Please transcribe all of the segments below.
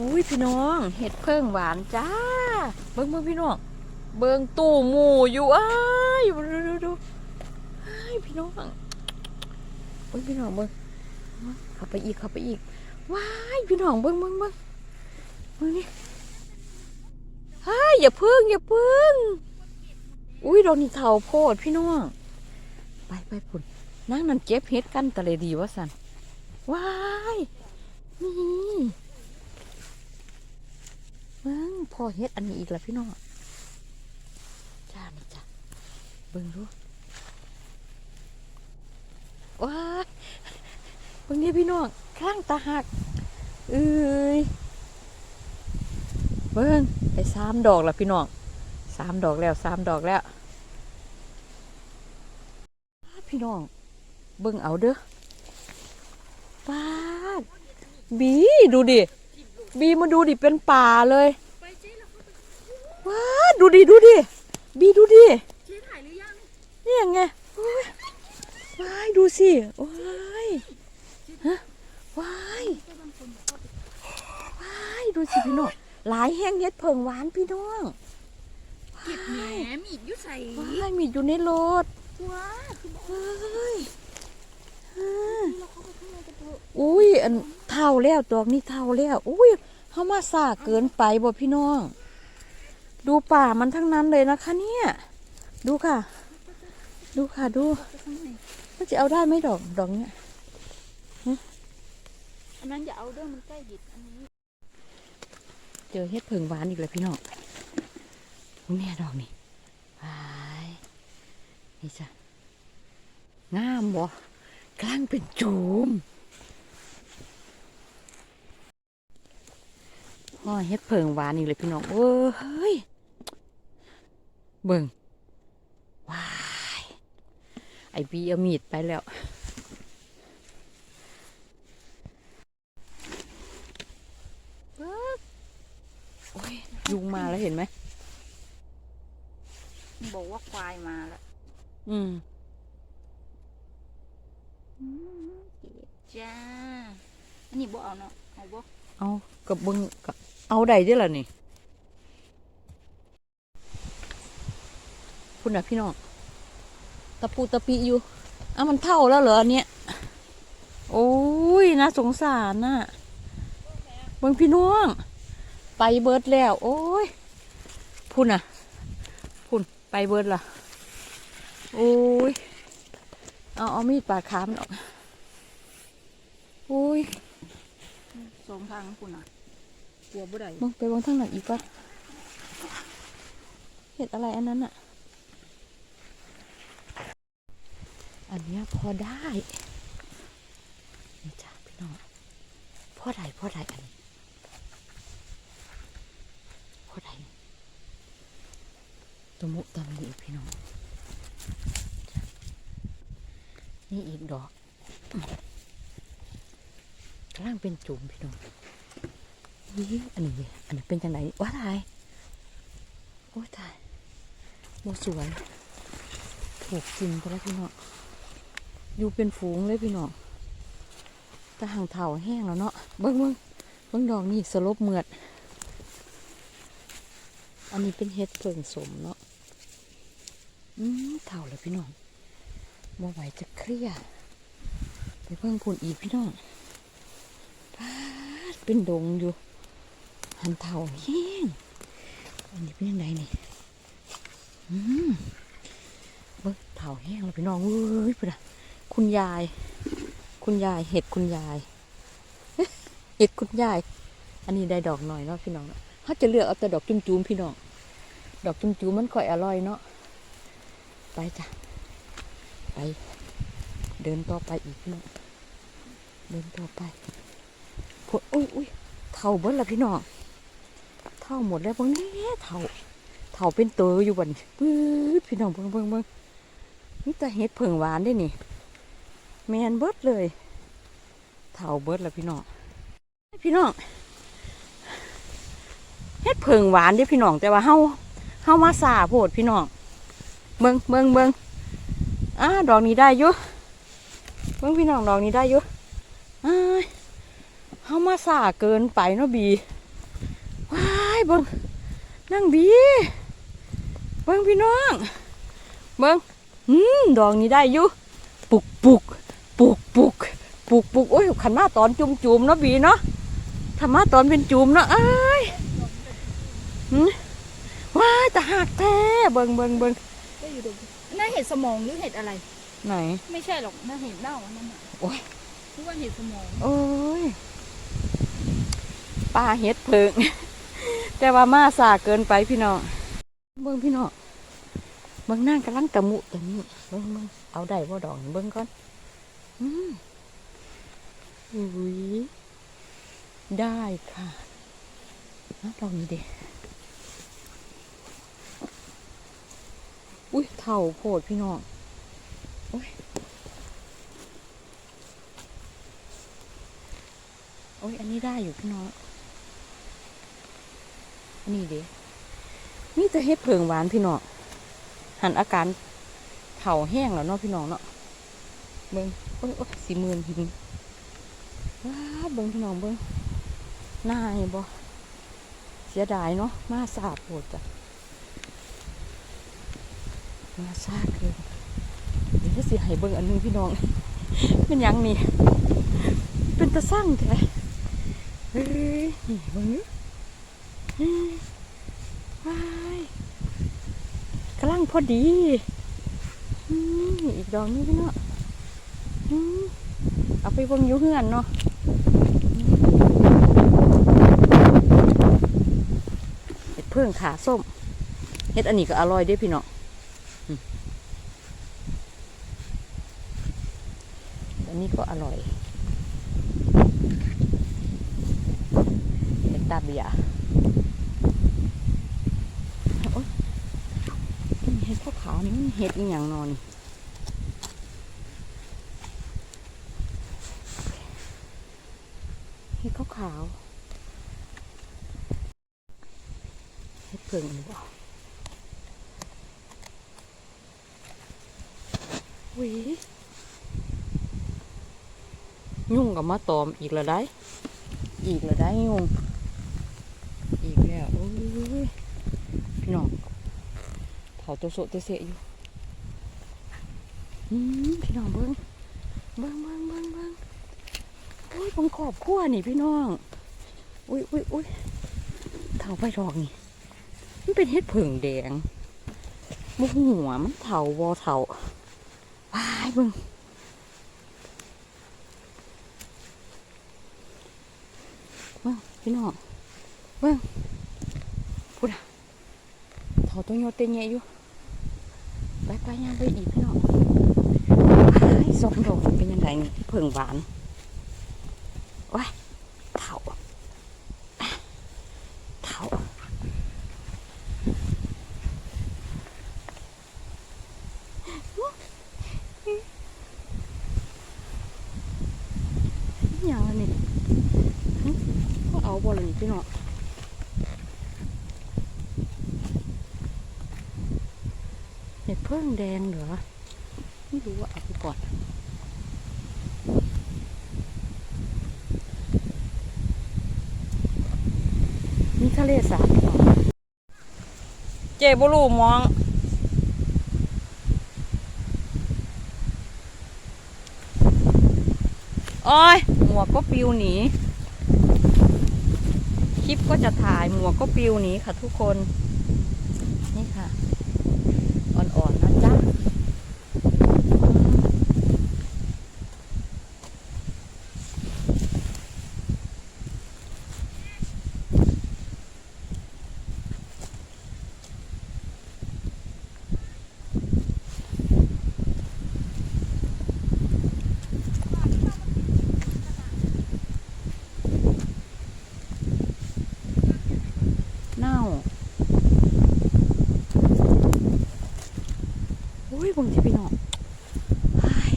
อุ้ยพี่น้องเห็ดเพิ่งหวานจ้า เบิ้งเบิ้งพี่น้อง เบิ้งตู้หมูอยู่อ้ายดูดูดูดูอ้ายพี่น้องเบิ้งพี่น้องเบิ้งข้าไปอีกข้าไปอีกว้ายพี่น้องเบิ้งเบิ้งเบิ้งเบิ้งนี่อ้ายอย่าพึ่งอย่าพึ่ง อุ้ยโดนนี่เท่าโพดพี่น้อง ไปไปพุ่นนั่งนั่นเก็บเห็ดกันตะเลยดีวะสันว้ายนี่ บิ้งพอเฮ็ดอันนี้อีกแล้วพี่น้องจ้านี่จ้าเบิ้งดูว้าเบิ้งนี่พี่น้องข้างตาหักเอ้ยเบิ้งไปสามดอกแล้วพี่น้องสามดอกแล้วสามดอกแล้วพี่น้อง เบิ่งเอาเด้อป้าบีดูดิ บีมาดูดิเป็นป่าเลย ว้าดูดิดูดิบีดูดิชี้ถ่ายหรือยังนี่ยังไงโอ้ยว้ายดูสิว้ายฮะว้ายว้ายดูสิพี่น้องหลายแห้งเฮ็ดเพิงหวานพี่น้องเก็บแหนมีดอยุ่ใส่ว้ายมีอยู่ในรถว้าคือบอกเฮ้ยอ่าเราเข้าไปข้างในกันเถอะอุ้ยอันเท่าแล้วดอกนี้เท่าแล้วอุ้ยเขามาสาเกินไปบ่พี่น้อง ดูป่ามันทั้งนั้นเลยนะคะ เนี่ย ดูค่ะ ดูค่ะดูไปข้างในมันจะเอาได้ไหมดอกดอกเนี้ยอันนั้นอย่าเอาเด้อมันใกล้ดิดอันนี้ เจอเห็ดเผิงหวานอีกแล้วพี่น้องอุ๊ยเนี่ยดอกนี่ไปนี่จ้ะงามบ่กลางเป็นจูมพ่อเห็ดเผิงหวานอีกเลยพี่น้องเอ้ย เบิ่งว้ายไอบีเอามีดไปแล้ว โอ้ยยุงมาแล้วเห็นไหม บอกว่าควายมาแล้วอืมอืมเก็บจ้า อันนี้บ่เอาเนาะเอาบ่เอากับเบึงกับเอาใดได้ล่ะนี่ คุณน่ะพี่น้องตะปูตะปีอยู่อ้ามันเท่าแล้วเหรออันเนี้ยโอ้ยน่าสงสารน่ะเบิ่งพี่น้อง ไปเบิดแล้ว โอ้ยพุ่นน่ะพุ่นไปเบิดละโอ้ยเอาเอามีดปาดขามันออกโอ้ยสองทางคุณอะกลัวบ่ได้มองไปมองทางไหนอีกปะเห็ดอะไรอันนั้นอะ อันนี้พอได้ นี่จ้าพี่น้องพอได้พอได้อันนี้พอได้ตะมุตะมีอีกพี่น้อง นี่อีกดอกกำลังเป็นจุ่มพี่น้องนี่อันนี้อันนี้เป็นจังไหนว้าตายโอ้ยตายโมสวยถูกกินไปแล้วพี่น้อง อยู่เป็นฝูงเลยพี่น้องแต่ห่างเถาแห้งแล้วเนาะเบิ้งเบิ้งเบิ้งดอกนี่สลบเมือด อันนี้เป็นเห็ดเพิ่งสมเนาะอืมเถาเลยพี่น้องโมไหวจะเครียดไปเพิ่งพูนอีกพี่น้องพาดเป็นดงอยู่ หันเท่าแห้ง อันนี้เป็นยังไงนี่อืมเบิ้งเท่าแห้งแล้วพี่น้องเอ้ยพุ่นอะ คุณยาย คุณยายเห็ดคุณยาย เห็ดคุณยาย อันนี้ได้ดอกหน่อยเนาะพี่น้องเนาะเขาจะเลือกเอาแต่ดอกจุ้มๆพี่น้อง ดอกจุ้มๆมันค่อยอร่อยเนาะ ไปจ้ะ ไป เดินต่อไปอีกพี่น้อง เดินต่อไปพวกอุ้ยอุ้ยเท่าเบิดละพี่น้อง เท่าหมดแล้วเบิ่งแน่เท่าเท่าเป็นตัวอยู่บนปื๊ดพี่น้องเบิ่งเบิ่งเบิ่งนี่แต่เห็ดเผิงหวานได้นี่ แมนเบิดเลยเท่าเบิดละพี่น้องพี่น้องเห็ดเผิงหวานเด้พี่น้องแต่ว่าเฮาเฮามาสาโพดพี่น้องเบิ่งเบิ่งเบิ่งอ่าดอกนี้ได้อยู่เบิงพี่น้องดอกนี้ได้อยู่อ้าเฮามาสาเกินไปเนาะบีว้ายเบิงนั่งบีเบิงพี่น้องเบิงอืมดอกนี้ได้อยู่ปุปุกปุกปุก ปุกปุกโอ้ยขันมาตอนจุ่มจุมๆเนาะบีเนาะถ้ามาตอนเป็นจุ่มเนาะเอ้ยหืมว้ายแต่หักแท้เบิ่งเบิ่งเบิ่งก็อยู่ตรงน่าเห็ดสมองหรือเห็ดอะไร ไหน ไม่ใช่หรอกน่าเห็ดเน่าอันนั่นน่ะโอ้ยคิดว่าเห็ดสมอง โอ้ยปลาเฮ็ดเพิง แต่ว่ามาสาเกินไปพี่น้องเบิ่งพี่น้องเบิ่งนั่งกำลังตะมุตะมุเบิ่งเบิ่งเอาได้บ่ดอกเบิ่งก่อน อืม อุ้ยได้ค่ะลองนี้ดิอุ้ยเท่าโพดพี่น้องโอ้ยโอ้ยอันนี้ได้อยู่พี่น้องอันนี้ดินี่จะเฮ็ดเพิงหวานพี่น้องหันอาการเข่าแห้งแล้วเนาะพี่น้องเนาะเบิ่งโอ้ยโอ้ยสีมืนหิน ว้าเบิ่งพี่น้องเบิ่งหน้าเห็นบ่เสียดายเนาะมาสาดโหดจ้ะมาสาเกินเดี๋ยวสิให้เบิ่งอันหนึงพี่น้องเป็นยังนี่เป็นตะสั่งแท้เฮ้ยนี่เบิ่งนี่อืมว้ายกำลังพอดีอืมอีกดอกนี้พี่เนาะอืมเอาไปเบิ่งยู่เฮือนเนาะเห็ดเพิ่งขาส้มเห็ดอันนี้ก็อร่อยด้อพี่เนาะอืมอันนี้ก็อร่อยเห็ดตาเบียโอ๊ยเห็ดข้าวขาวนี่มันเห็ดอีหยังนอนเห็ดข้าวขาว เห็ดเพิ่งหรือเปล่าหวิยุ่งกับมาตอมอีกแล้วได้ อีกแล้วได้ยุ่ง อีกแล้วโอ้ยพี่น้องเผาตัวโสตัวเสะอยู่อืมพี่น้องเบิ้งเบิ้งเบิ้งเบิ้งเบิ้งโอ้ยบังขอบขั้วนี่พี่น้อง อุ้ยอุ้ยอุ้ยเถาไปดอกนี่ มันเป็นเห็ดเผิงแดงบุกหัวมันเถาวอเถาว้ายเบิ้งเบิ่งพี่น้องเบิ่งพูดอะเถาตัวโยเตเงยอยู่ไปไปย่างไปอีกพี่น้องไอ้สองดอกเป็นยังไงนี่เพิ่งหวานว้ายเถาเถาอหย่างอันนี้ ก็เอาบอลนี่พี่น้องเห็ดเพิ่งแดงเหรอ ไม่รู้ว่าเอาไปก่อนีทะเลสาบเจบลูมองโอ้ยหมวกก็ปิวหนี คลิปก็จะถ่ายหมวกก็ปิวหนีค่ะทุกคนค่ะ อ่อนๆนะจ๊ะเน่าอุ้ยผมจะพี่น้องเฮ้ย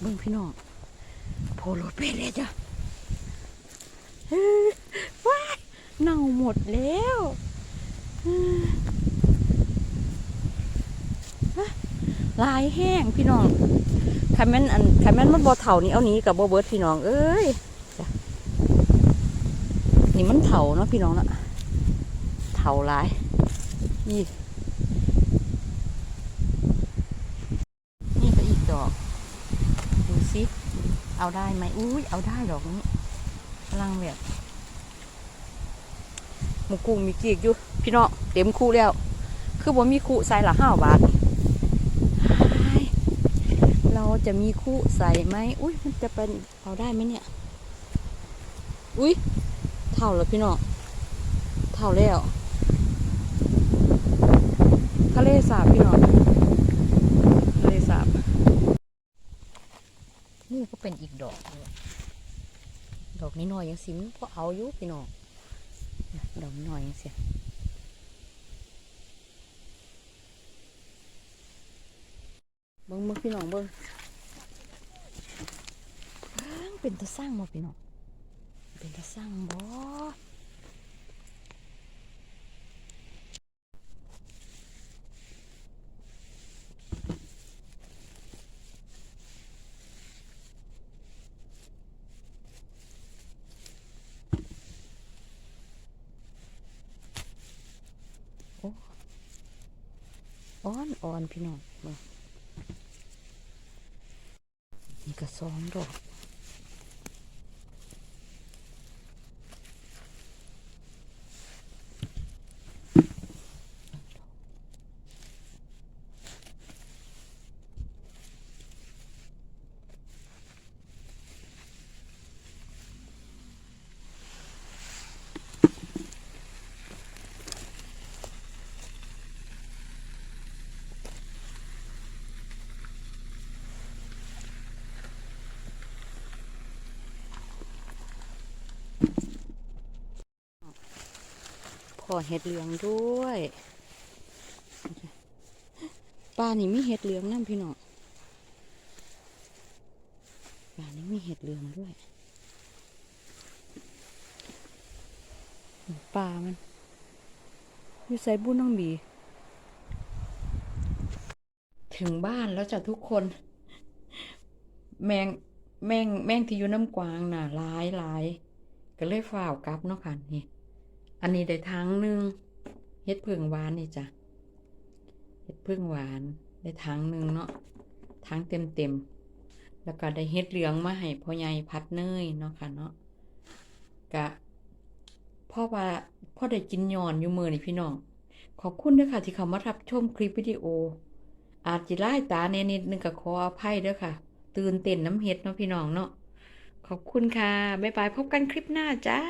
เบิ่ง พี่น้องโพโลเปเลยจ้ะว้ายเน่าหมดแล้วลายแห้งพี่น้องคันแมนอันคันแมนมันบ่เถ่านี่เอาหนี้กับบ่เบิดพี่น้องเอ้ยนี่มันเถ่าเนาะพี่น้องเนาะเถ่าลายนี่นี่ก็อีกดอก ดูสิ เอาได้ไหมอุ้ยเอาได้ดอกนี้กำลังแบบหมูกุ้งมีกีกอยู่ พี่น้องเต็มคู่แล้ว คือบ่มีคู่ใส่ละห้าบาทเราจะมีคู่ใส่ไหมอุ้ยมันจะเป็นเอาได้ไหมเนี่ย อุ้ยเท่าแล้วพี่น้องเท่าแล้วทะเลสาบพี่น้องทะเลสาบนี่ก็ เป็นอีกดอก ดอกนี้หน่อยยังสิมนก็เอาอยู่พี่น้องดอกนี้น้อยยังเสียเบิ้งเบิ้งพี่น้องเบิ้งเป็นตัวสร้างบ่พี่น้องเป็นตัวสร้างบ่โอ้ อ่อนอ่อนพี่น้องนี่ก็สองดอก อเห็ดเหลืองด้วยป้านี่มีเห็ดเหลืองนั่พี่น้องป้านี่มีเห็ดเหลืองด้วยปลามันอยู่ใส่บุญน้องบี ถึงบ้านแล้วจ้ะทุกคน แมงแมงแมงที่อยู่น้ำกวางน่ะหลายหลายก็เลยฝ่าวกลับเนาะค่ะนี่ อันนี้ได้ทั้งหนึ่งเฮ็ดเพึ่งหวานนี่จ้ะเฮ็ดเพึ่งหวานได้ทั้งหนึ่งเนาะทั้งเต็มเต็มๆแล้วก็ได้เฮ็ดเหลืองมาให้พ่อใหญ่พัดเนยเนาะค่ะเนาะกะพ่อว่าพ่อได้กินยอนอยู่มือนี่พี่น้อง ขอบคุณด้อค่ะ ที่เขามารับชมคลิปวิดีโอ อาจจะไล่ตาแน่นิดนึงก็ขออภัยด้อค่ะ ตื่นเต้นน้ำเฮ็ดเนาะพี่น้องเนาะขอบคุณค่ะ บ๊ายบาย พบกันคลิปหน้าจ้า